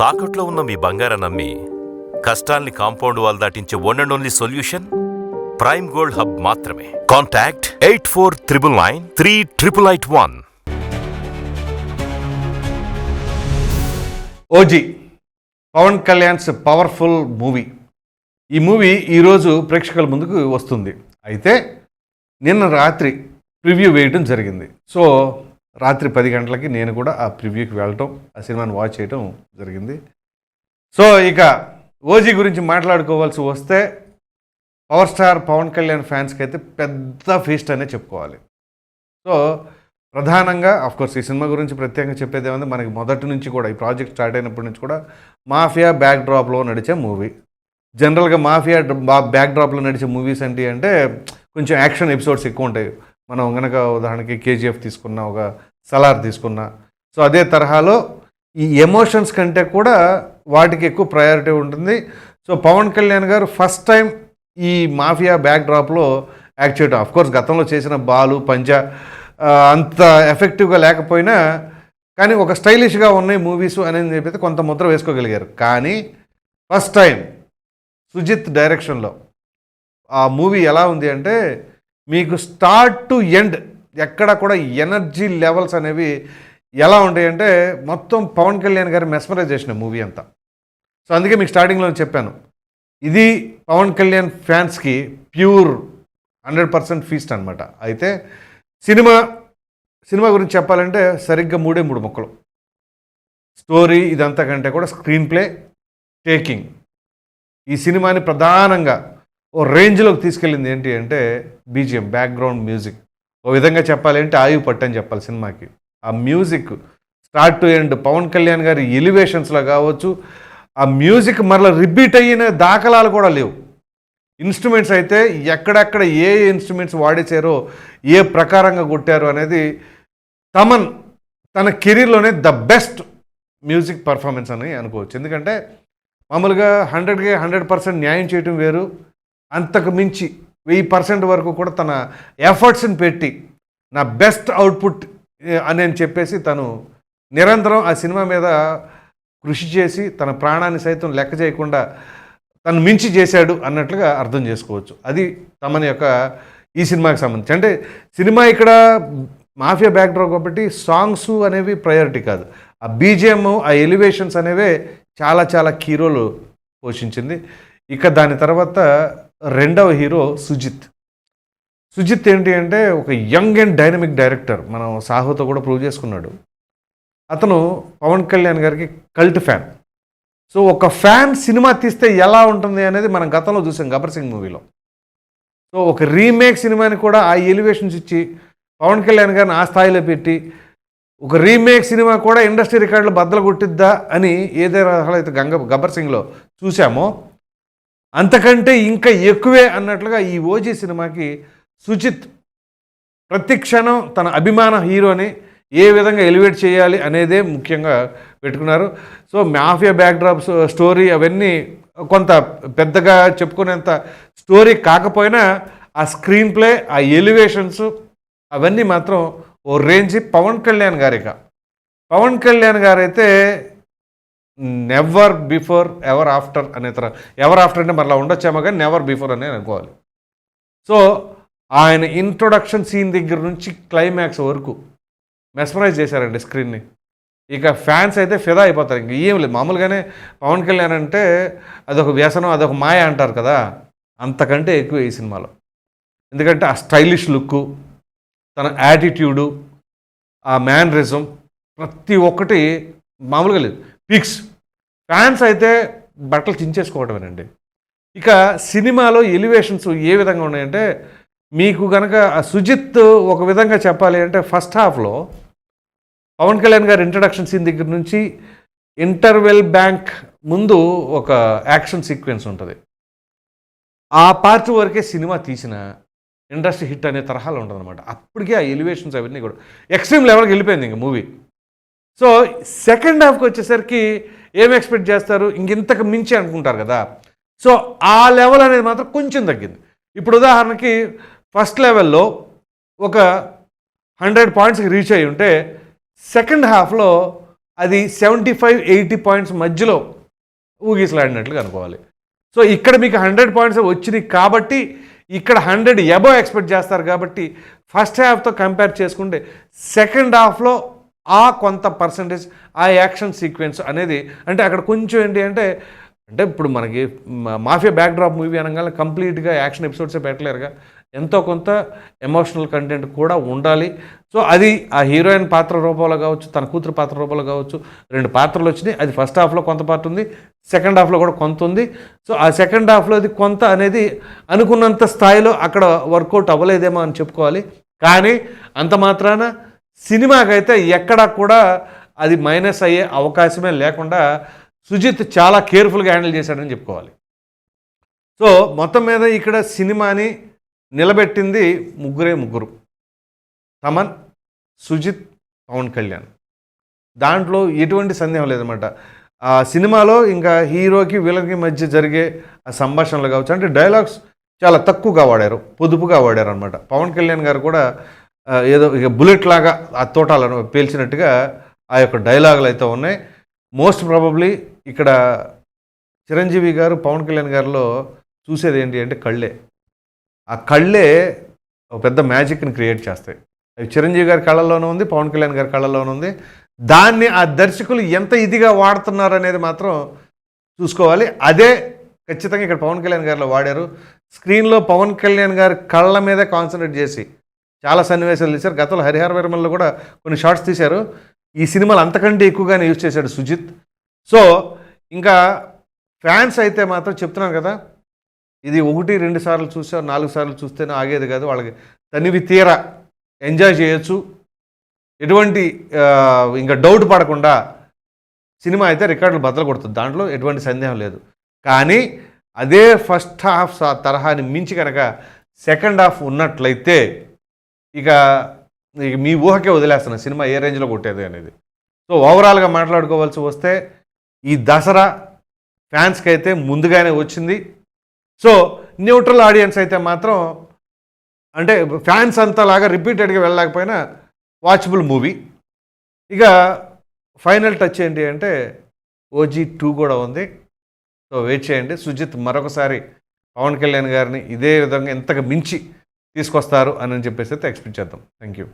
తాకట్లో ఉన్న మీ బంగారం నమ్మి కష్టాల్ని compound wall దాటించే one and only solution prime gold hub మాత్రమే. Contact eight four triple nine three triple eight one OG Pawan Kalyan's powerful movie ఈ movie ఈరోజు ప్రేక్షకుల ముందుకు వస్తుంది. అయితే నిన్న రాత్రి ప్రివ్యూ వేయడం జరిగింది. సో రాత్రి పది గంటలకి నేను కూడా ఆ ప్రివ్యూకి వెళ్ళటం ఆ సినిమాని వాచ్ చేయటం జరిగింది. సో ఇక ఓజీ గురించి మాట్లాడుకోవాల్సి వస్తే పవర్ స్టార్ పవన్ కళ్యాణ్ ఫ్యాన్స్కి అయితే పెద్ద ఫీస్ట్ అనే చెప్పుకోవాలి. సో ప్రధానంగా కోర్స్ ఈ సినిమా గురించి ప్రత్యేకంగా చెప్పేది ఏమంటే మనకి మొదటి నుంచి కూడా ఈ ప్రాజెక్ట్ స్టార్ట్ అయినప్పటి నుంచి కూడా మాఫియా బ్యాక్ డ్రాప్లో నడిచే మూవీ. జనరల్గా మాఫియా బ్యాక్ డ్రాప్లో నడిచే మూవీస్ ఏంటి అంటే కొంచెం యాక్షన్ ఎపిసోడ్స్ ఎక్కువ ఉంటాయి. మనం గనక ఉదాహరణకి కేజీఎఫ్ తీసుకున్న ఒక సలార్ తీసుకున్న. సో అదే తరహాలో ఈ ఎమోషన్స్ కంటే కూడా వాటికి ఎక్కువ ప్రయారిటీ ఉంటుంది. So Pawan Kalyan garu first time ఈ మాఫియా బ్యాక్ డ్రాప్లో యాక్ట్ చేయడం అఫ్కోర్స్ గతంలో చేసిన బాలు పంజా అంత ఎఫెక్టివ్గా లేకపోయినా కానీ ఒక స్టైలిష్గా ఉన్నాయి మూవీస్ అనేది చెప్పితే కొంత ముద్ర వేసుకోగలిగారు. కానీ ఫస్ట్ టైం సుజిత్ డైరెక్షన్లో ఆ మూవీ ఎలా ఉంది అంటే మీకు స్టార్ట్ టు ఎండ్ ఎక్కడ కూడా ఎనర్జీ లెవెల్స్ అనేవి ఎలా ఉంటాయంటే మొత్తం పవన్ కళ్యాణ్ గారి చేసిన మూవీ అంతా. సో అందుకే మీకు స్టార్టింగ్లో చెప్పాను. ఇది పవన్ కళ్యాణ్ ఫ్యాన్స్కి ప్యూర్ హండ్రెడ్ పర్సెంట్ ఫీస్ట్ అనమాట అయితే సినిమా సినిమా గురించి చెప్పాలంటే సరిగ్గా మూడే మూడు మొక్కలు. స్టోరీ ఇదంతా కంటే కూడా స్క్రీన్ ప్లే టేకింగ్ ఈ సినిమాని ప్రధానంగా ఓ రేంజ్లోకి తీసుకెళ్ళింది ఏంటి అంటే బీజిఎం బ్యాక్గ్రౌండ్ మ్యూజిక్ ఓ విధంగా చెప్పాలంటే ఆయు ఆయువు చెప్పాలి సినిమాకి. ఆ music start to end Pawan Kalyan గారి ఎలివేషన్స్లో కావచ్చు ఆ మ్యూజిక్ మరలా రిపీట్ అయిన దాఖలాలు కూడా లేవు. ఇన్స్ట్రుమెంట్స్ అయితే ఎక్కడెక్కడ ఏ ఇన్స్ట్రుమెంట్స్ వాడేశారో ఏ ప్రకారంగా కొట్టారు అనేది తమన్ తన కెరీర్లోనే ద బెస్ట్ మ్యూజిక్ పర్ఫార్మెన్స్ అని అనుకోవచ్చు. ఎందుకంటే మామూలుగా హండ్రెడ్కి హండ్రెడ్ పర్సెంట్ న్యాయం చేయటం వేరు. అంతకు మించి వెయ్యి పర్సెంట్ వరకు కూడా తన ఎఫర్ట్స్ని పెట్టి నా బెస్ట్ అవుట్పుట్ అని అని చెప్పేసి తను నిరంతరం ఆ సినిమా మీద కృషి చేసి తన ప్రాణాన్ని సైతం లెక్క చేయకుండా తను మించి చేశాడు అన్నట్లుగా అర్థం చేసుకోవచ్చు. అది తమని యొక్క ఈ సినిమాకి సంబంధించి. అంటే సినిమా ఇక్కడ మాఫియా బ్యాక్డ్రాప్ కాబట్టి సాంగ్స్ అనేవి ప్రయారిటీ కాదు. ఆ బీజిఎం ఆ ఎలివేషన్స్ అనేవే చాలా చాలా కీ రోల్ పోషించింది. ఇక దాని తర్వాత రెండవ హీరో సుజిత్. సుజిత్ ఏంటి అంటే ఒక యంగ్ అండ్ డైనమిక్ డైరెక్టర్. మనం సాహుతో కూడా ప్రూవ్ చేసుకున్నాడు. అతను పవన్ కళ్యాణ్ గారికి కల్ట్ ఫ్యాన్. సో ఒక ఫ్యాన్ సినిమా తీస్తే ఎలా ఉంటుంది అనేది మనం గతంలో చూసాం గబ్బర్ సింగ్ మూవీలో. సో ఒక రీమేక్ సినిమాని కూడా ఆ ఎలివేషన్స్ ఇచ్చి పవన్ కళ్యాణ్ గారిని ఆ స్థాయిలో పెట్టి ఒక రీమేక్ సినిమా కూడా ఇండస్ట్రీ రికార్డులు బద్దలు కొట్టిద్దా అని ఏదైనా అయితే గంగ గబ్బర్ సింగ్లో చూసామో అంతకంటే ఇంకా ఎక్కువే అన్నట్లుగా ఈ ఓజీ సినిమాకి సుచిత్ ప్రతి క్షణం తన అభిమాన హీరోని ఏ విధంగా ఎలివేట్ చేయాలి అనేదే ముఖ్యంగా పెట్టుకున్నారు. సో మాఫియా బ్యాక్డ్రాప్స్ స్టోరీ అవన్నీ కొంత పెద్దగా చెప్పుకునేంత స్టోరీ కాకపోయినా ఆ స్క్రీన్ ప్లే ఆ ఎలివేషన్స్ అవన్నీ మాత్రం ఓ రేంజ్ పవన్ కళ్యాణ్ గారిక. పవన్ కళ్యాణ్ గారైతే నెవర్ బిఫోర్ ఎవర్ ఆఫ్టర్ అనే తర ఎవర్ ఆఫ్టర్ అంటే మరలా ఉండొచ్చేమో కానీ నెవర్ బిఫోర్ అనే అనుకోవాలి. సో ఆయన ఇంట్రొడక్షన్ సీన్ దగ్గర నుంచి క్లైమాక్స్ వరకు మెస్మరైజ్ చేశారండి స్క్రీన్ని ఇక ఫ్యాన్స్ అయితే ఫిదా అయిపోతారు. ఇంక ఏం లేదు. మామూలుగానే పవన్ కళ్యాణ్ అంటే అదొక వ్యసనం అదొక మాయ అంటారు కదా. అంతకంటే ఎక్కువ ఈ సినిమాలో. ఎందుకంటే ఆ స్టైలిష్ లుక్ తన యాటిట్యూడు ఆ మ్యానరిజం ప్రతి ఒక్కటి మామూలుగా లేదు. పిక్స్ ఫ్యాన్స్ అయితే బట్టలు చించేసుకోవటమేనండి. ఇక సినిమాలో ఎలివేషన్స్ ఏ విధంగా ఉన్నాయంటే మీకు కనుక సుజిత్ ఒక విధంగా చెప్పాలి అంటే ఫస్ట్ హాఫ్లో పవన్ కళ్యాణ్ గారి ఇంట్రడక్షన్ సీన్ దగ్గర నుంచి ఇంటర్వెల్ బ్యాంక్ ముందు ఒక యాక్షన్ సీక్వెన్స్ ఉంటుంది. ఆ పార్ట్ వరకే సినిమా తీసిన ఇండస్ట్రీ హిట్ అనే తరహాలో ఉంటుంది అనమాట అప్పటికే ఆ ఎలివేషన్స్ అవన్నీ కూడా. ఎక్స్ట్రీమ్ లెవెల్కి వెళ్ళిపోయింది ఇంక మూవీ సో సెకండ్ హాఫ్కి వచ్చేసరికి ఏం ఎక్స్పెక్ట్ చేస్తారు? ఇంకింతకు మించి అనుకుంటారు కదా. సో ఆ లెవెల్ అనేది మాత్రం కొంచెం తగ్గింది. ఇప్పుడు ఉదాహరణకి ఫస్ట్ లెవెల్లో ఒక హండ్రెడ్ పాయింట్స్కి రీచ్ అయి ఉంటే సెకండ్ హాఫ్లో అది సెవెంటీ ఫైవ్ ఎయిటీ పాయింట్స్ మధ్యలో ఊగిసలాడినట్లుగా అనుకోవాలి. సో ఇక్కడ మీకు హండ్రెడ్ పాయింట్స్ వచ్చినాయి కాబట్టి ఇక్కడ హండ్రెడ్ ఎబో ఎక్స్పెక్ట్ చేస్తారు కాబట్టి ఫస్ట్ హాఫ్తో కంపేర్ చేసుకుంటే సెకండ్ హాఫ్లో ఆ కొంత పర్సంటేజ్ ఆ యాక్షన్ సీక్వెన్స్ అనేది అంటే అక్కడ కొంచెం ఏంటి అంటే అంటే ఇప్పుడు మనకి మాఫియా బ్యాక్డ్రాప్ మూవీ అనగానే కంప్లీట్గా యాక్షన్ ఎపిసోడ్సే పెట్టలేరుగా. ఎంతో కొంత ఎమోషనల్ కంటెంట్ కూడా ఉండాలి. సో అది ఆ హీరోయిన్ పాత్ర రూపంలో కావచ్చు తన కూతురు పాత్ర రూపంలో కావచ్చు రెండు పాత్రలు వచ్చినాయి. అది ఫస్ట్ హాఫ్లో కొంత పార్ట్ ఉంది సెకండ్ హాఫ్లో కూడా కొంత ఉంది. సో ఆ సెకండ్ హాఫ్లో అది కొంత అనేది అనుకున్నంత స్థాయిలో అక్కడ వర్కౌట్ అవ్వలేదేమో అని చెప్పుకోవాలి. కానీ అంత మాత్రాన సినిమాకైతే ఎక్కడా కూడా అది మైనస్ అయ్యే అవకాశమే లేకుండా సుజిత్ చాలా కేర్ఫుల్గా హ్యాండిల్ చేశాడని చెప్పుకోవాలి. సో మొత్తం మీద ఇక్కడ సినిమాని నిలబెట్టింది ముగ్గురే ముగ్గురు. తమన్ సుజిత్ పవన్ కళ్యాణ్. దాంట్లో ఎటువంటి సందేహం లేదన్నమాట. ఆ సినిమాలో ఇంకా హీరోకి విలన్కి మధ్య జరిగే ఆ సంభాషణలు కావచ్చు అంటే డైలాగ్స్ చాలా తక్కువగా వాడారు పొదుపుగా వాడారు అనమాట పవన్ కళ్యాణ్ గారు కూడా ఏదో ఇక బుల్లెట్ లాగా ఆ తోటాలను పేల్చినట్టుగా ఆ యొక్క డైలాగులు అయితే ఉన్నాయి. మోస్ట్ ప్రాబబ్లీ ఇక్కడ చిరంజీవి గారు పవన్ కళ్యాణ్ గారిలో చూసేది ఏంటి అంటే కళ్ళే. ఆ కళ్ళే ఒక పెద్ద మ్యాజిక్ని క్రియేట్ చేస్తాయి. అవి చిరంజీవి గారి కళ్ళల్లోనూ ఉంది పవన్ కళ్యాణ్ గారి కళ్ళల్లోనూ ఉంది. దాన్ని ఆ దర్శకులు ఎంత ఇదిగా వాడుతున్నారు అనేది మాత్రం చూసుకోవాలి. అదే ఖచ్చితంగా ఇక్కడ పవన్ కళ్యాణ్ గారిలో వాడారు. స్క్రీన్లో పవన్ కళ్యాణ్ గారి కళ్ళ మీదే కాన్సన్ట్రేట్ చేసి చాలా సన్నివేశాలు తీశారు. గతంలో హరిహర విరమల్లో కూడా కొన్ని షార్ట్స్ తీశారు. ఈ సినిమాలు అంతకంటే ఎక్కువగానే యూజ్ చేశాడు సుజిత్. సో ఇంకా ఫ్యాన్స్ అయితే మాత్రం చెప్తున్నాను కదా ఇది ఒకటి రెండు సార్లు చూసా నాలుగు సార్లు చూస్తేనే ఆగేది కాదు. వాళ్ళకి తనివి తీర ఎంజాయ్ చేయొచ్చు. ఎటువంటి ఇంకా డౌట్ పడకుండా సినిమా అయితే రికార్డులు బద్దలు కొడుతుంది. దాంట్లో ఎటువంటి సందేహం లేదు. కానీ అదే ఫస్ట్ హాఫ్ తరహాని మించి కనుక సెకండ్ హాఫ్ ఉన్నట్లయితే ఇక ఇక మీ ఊహకే వదిలేస్తున్నా సినిమా ఏ రేంజ్లో కొట్టేది అనేది. సో ఓవరాల్గా మాట్లాడుకోవాల్సి వస్తే ఈ దసరా ఫ్యాన్స్కి అయితే ముందుగానే వచ్చింది. సో న్యూట్రల్ ఆడియన్స్ అయితే మాత్రం అంటే ఫ్యాన్స్ అంతా లాగా రిపీటెడ్గా వెళ్ళలేకపోయినా వాచబుల్ మూవీ. ఇక ఫైనల్ టచ్ ఏంటి అంటే ఓజీ టూ కూడా ఉంది. సో వెయిట్ చేయండి. సుజిత్ మరొకసారి పవన్ కళ్యాణ్ గారిని ఇదే విధంగా ఇంతకు మించి తీసుకొస్తారు అని చెప్పేసి అయితే ఎక్స్పెక్ట్ చేద్దాం. Thank you